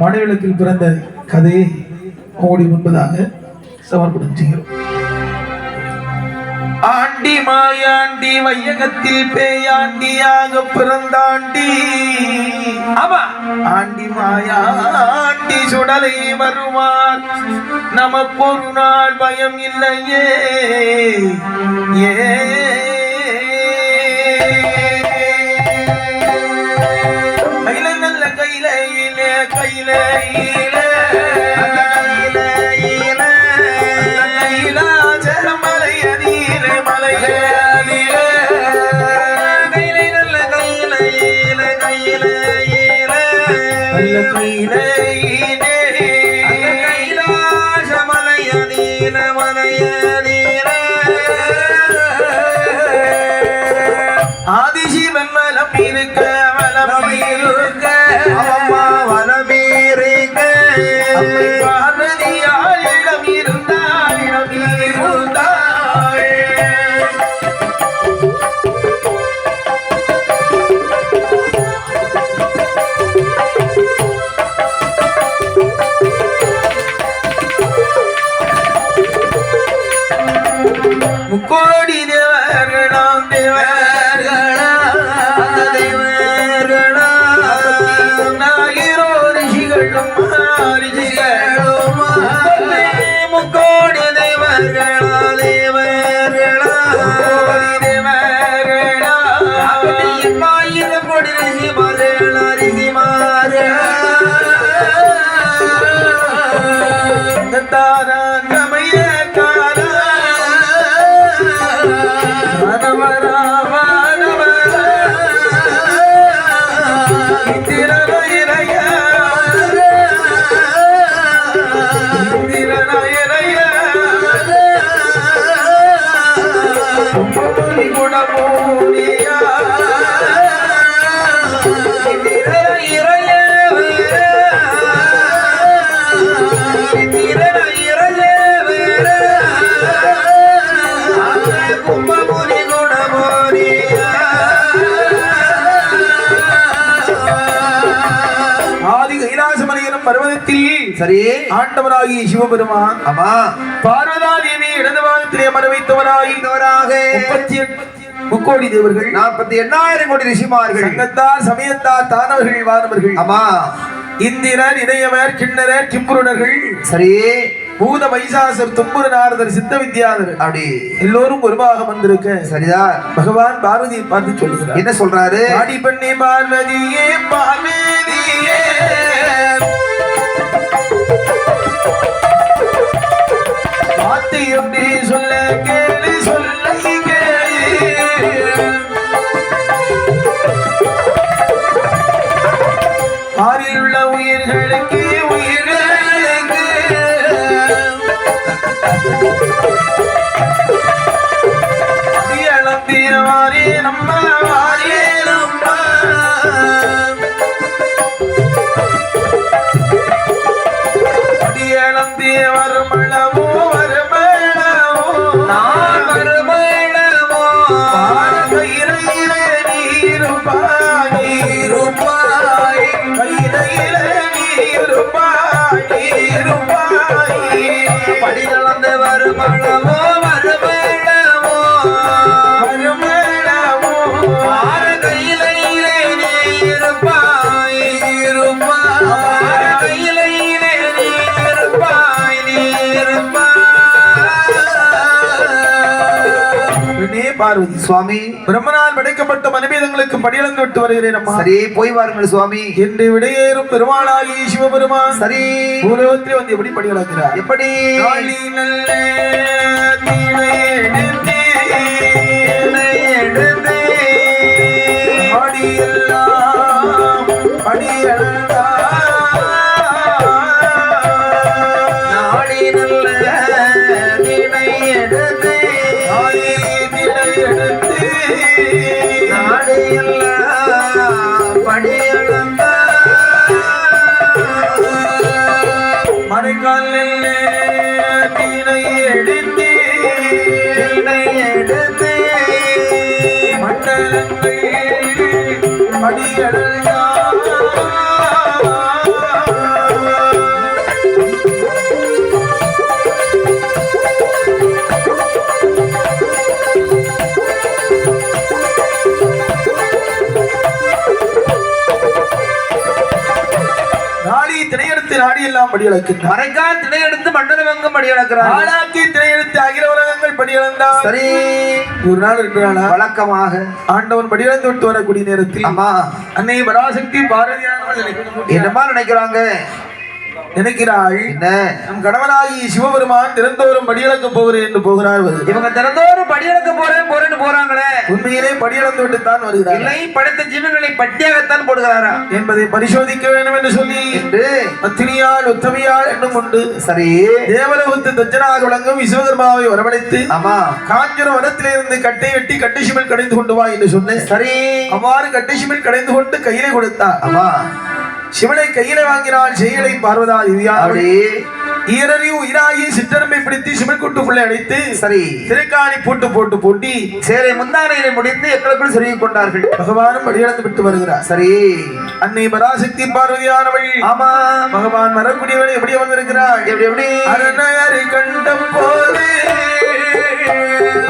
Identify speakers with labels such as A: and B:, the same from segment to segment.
A: மணிவிளக்கில் பிறந்த கதையை மோடி முன்பதாக சமர்ப்பணம் செய்கிறோம் ஆண்டி மாயாண்டி வையகத்தில் பேயாண்டியாக பிறந்தாண்டி. ஆமா. ஆண்டி மாயாண்டி சுடலை வருவார். நமக்கு ஒரு நாள் பயம் இல்லையே. ஏ ஆதிசிவன் மலம் இருக்க மலம் கோடி தேவர்களாம் தேவர்களா தேவர்களா நாயிரோ ரிஷிகளும் ரிஷிகளும்
B: சரி.
A: ஆண்டவராகிய சிவபெருமான்.
B: ஆமா.
A: பார்வதா தேவி இடது பாகத்திலே மர வைத்தவராய்
B: இந்தவராக
A: முப்பத்தி முக்கோடி தேவர்கள்.
B: நாற்பத்தி எண்ணாயிரம் கோடி ரிஷிமார்கள்.
A: சங்கத்தார் சமயத்தார் தானவர்கள் வானவர்கள்.
B: ஆமா.
A: இந்திரர் இடையவர் கிண்ணரர் கிம்புருணர்கள்
B: சரி.
A: பூத மைசாசர் தும்புரு நாரதர் சித்த வித்யாதர்.
B: அப்படி.
A: எல்லோரும் ஒருபாக வந்திருக்க.
B: சரிதான்.
A: பகவான் பார்வதியை பார்த்து சொல்லுகிறார்.
B: என்ன சொல்றாரு?
A: பாடி பண்ணி பார்வதியே பார்வதியே பத்தி எப்படி சொல்ல கேளு சொல்ல கேளு. ஆறில் உள்ள உயிர்களுக்கு
B: படிகளந்த
A: பார்வதி
B: சுவாமி.
A: பிரம்மனால் படைக்கப்பட்ட மனிதங்களுக்கு படியளந்து விட்டு வருகிறேன் அம்மா.
B: சரி போய் வாருங்கள் சுவாமி.
A: என்று விடையேறும் பெருமாளாகி சிவபெருமான்
B: சரி.
A: பூலோகத்தில் வந்து எப்படி படியளக்கிறார்?
B: எப்படி?
A: நல்ல மண்டலங்கள் நாடி எல்லாம் படியளக்கின்றார்
B: மறைக்கால் திணை எடுத்து மண்டலமெங்கும் படி அளக்கிறார்
A: ஆளாக்கி திரையெடுத்து அகில உலகங்கள் படியளந்தார்
B: சரி.
A: ஒரு நாள் ரெண்டு நாளா?
B: வழக்கமாக.
A: ஆண்டவன் படியளந்து விட்டு வரக்கூடிய நேரத்தில்
B: ஆமா.
A: அன்னை பராசக்தி பாரதியானவள்
B: என்னமா நினைக்கிறாங்க?
A: நினைக்கிறாள்
B: என்ன?
A: நம் கணவனாகி சிவபெருமான் திறந்தோறும் படியளக்க போகிறேன் என்று போகிறார்.
B: இவங்க திறந்தோறும் படி அளக்க போறேன் போறேன்னு போறாங்களே.
A: உண்மையிலே படியளந்து விட்டு தான் வருகிறார்.
B: இல்லை படைத்த ஜீவங்களை பட்டியாகத்தான் போடுகிறாரா?
A: என்பதை பரிசோதிக்க வேண்டும் என்று சொல்லி பத்தினியால் உத்தமியால் என்னும் உண்டு.
B: சரி.
A: தேவலோகத்து தச்சனாக விளங்கும் விஸ்வகர்மாவை வரவழைத்து
B: ஆமா.
A: காஞ்சுர வனத்திலிருந்து கட்டை வெட்டி கட்டிசிமல் கடைந்து கொண்டு வா என்று சொன்னேன்.
B: சரி.
A: அவ்வாறு கட்டிசிமல் கடைந்து கொண்டு கையிலே கொடுத்தார்.
B: ஆமா.
A: சிவனை கையில வாங்கினாள் செய்யலை பார்வதா திவ்யா
B: அப்படி
A: ஈரறி உயிராகி சிற்றரம்பை பிடித்து சிவன் கூட்டுக்குள்ளே அடைத்து
B: சரி.
A: திருக்காணி பூட்டு போட்டு பூட்டி
B: சேரை முந்தானையிலே முடிந்து எங்களுக்குள் சொருகிக் கொண்டார்கள்.
A: பகவானும் படியிழந்து விட்டு வருகிறார்.
B: சரி.
A: அன்னை பராசக்தி பார்வதியானவள்
B: ஆமா.
A: பகவான் வரக்கூடியவள் எப்படி வந்திருக்கிறாள்.
B: எப்படி எப்படி?
A: அரணயரை கண்டம் போது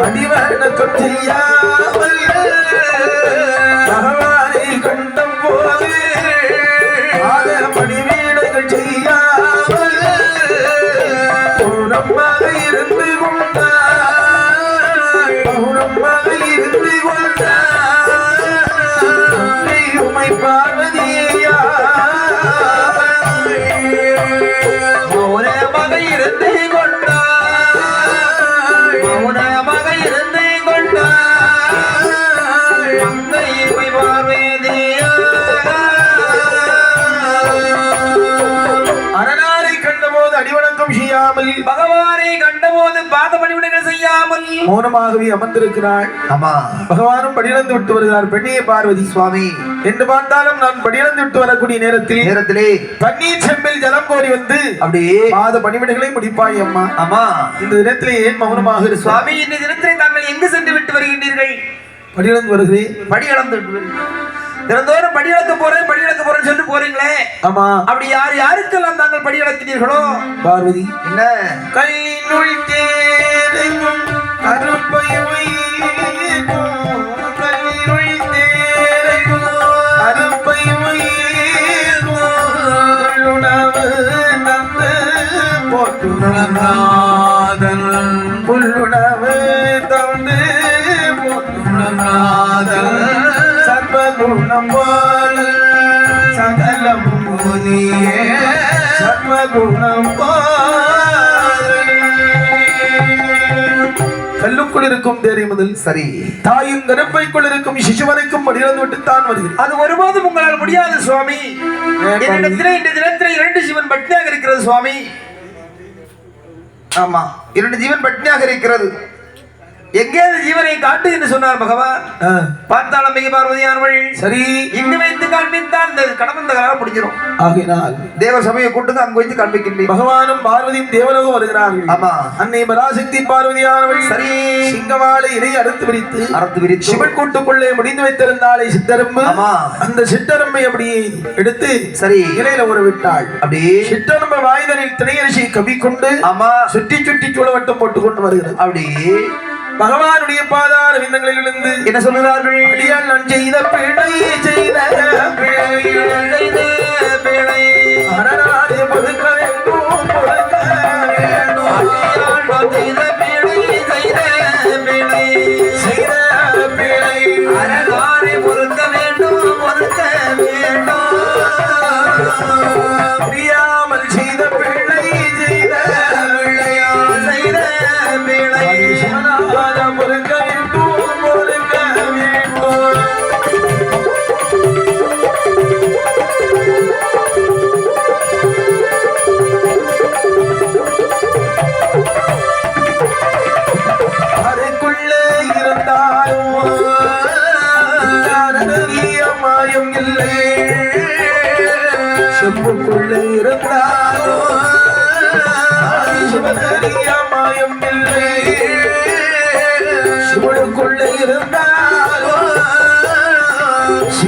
A: அடிவணக்கம் செய்யாமல் மௌனமாகவே அமர்ந்திருக்கிறாள்.
B: ஆமா.
A: பகவானும் படியிழந்து விட்டு வருகிறார். பெண்ணிய பார்வதி
B: சுவாமி
A: என்று பார்த்தாலும் நான் படியிழந்து விட்டு வரக்கூடிய நேரத்தில்
B: நேரத்திலே
A: தண்ணீர் செம்பில் ஜலம் கோரி வந்து
B: அப்படியே
A: பாத பணிவிடைகளை முடிப்பாய் அம்மா.
B: ஆமா.
A: இந்த தினத்திலே ஏன் மௌனமாக சுவாமி
B: இந்த தினத்திலே தாங்கள் எங்கு சென்று விட்டு வருகின்றீர்கள்?
A: படியிழந்து வருகிறேன்.
B: படி அளந்து விட்டு தினந்தோறும் படி அளக்க போறேன் படி அளக்க போறேன்னு சொல்லி போறீங்களே.
A: ஆமா.
B: அப்படி யார் யாருக்கெல்லாம் தாங்கள் படி அளக்கிறீர்களோ
A: பார்வதி.
B: என்ன?
A: கல்லினுள் போட்டுணர்நாதன் புல்லுணவு தந்து போட்டுணர்நாதன் சர்வகுணம் போல சகலமும் முனியே சர்வகுணம் கல்லுக்குள் இருக்கும் தேரை முதல்
B: சரி.
A: தாயின் கருப்பைக்குள் இருக்கும் சிசுவரைக்கும் படியிழந்து விட்டு தான் வருகிறது
B: அது ஒருபோதும் உங்களால் முடியாது சுவாமி. என்னிடத்திலே இந்த தினத்திலே இரண்டு சிவன் பட்னியாக இருக்கிறது சுவாமி. ஆமா. இரண்டு ஜீவன் பட்னியாக இருக்கிறது. எங்கே அந்த ஜீவனை காட்டு என்று சொன்னார் பகவான். பார்த்தால் அம்பிகை பார்வதியானவள்
A: சரி.
B: இங்கு வைத்து காண்பித்தால் இந்த கடமந்த காலம் முடிஞ்சிடும்
A: ஆகினால்.
B: தேவ சபையை கூட்டுங்க அங்கு வைத்து காண்பிக்கின்றேன்.
A: பகவானும் பார்வதியும் தேவலோகம் வருகிறார்கள்.
B: ஆமா.
A: அன்னை பராசக்தி பார்வதியானவள்
B: சரி.
A: சிங்கவாளை இலை அறுத்து விரித்து
B: அறத்து விரித்து.
A: சிவன் கூட்டுக்குள்ளே முடிந்து வைத்திருந்தாளே சித்தரும்பு.
B: ஆமா.
A: அந்த சித்தரும்பை அப்படியே எடுத்து
B: சரி.
A: இலையில ஊற விட்டாள்.
B: அப்படியே
A: சிற்றரும்பு வாய்தனில் திணையரிசி கவி கொண்டு
B: ஆமா.
A: சுற்றி சுற்றி சுழவட்டம் போட்டு கொண்டு வருகிறது.
B: அப்படியே
A: பகவானுடைய பாதார விந்தங்களில் இருந்து
B: என்ன சொல்லுகிறார்கள்?
A: அடியால் நான் செய்த பிழை செய்த பிழை வேண்டும் பொறுக்க வேண்டும்.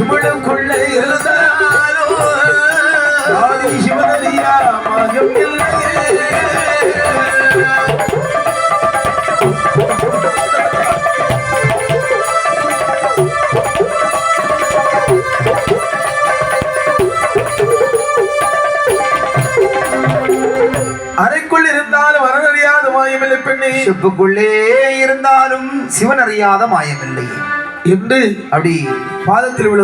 A: சிவனுக்குள்ள இருந்தாலோ ஆதி சிவனடியா மகம் அறைக்குள் இருந்தாலும் வரனறியாத மாயமில்லை பெண்ணே.
B: செப்புக்குள்ளே இருந்தாலும் சிவன் அறியாத மாயமில்லை.
A: என்று
B: அப்படி
A: பாதத்தில் விழு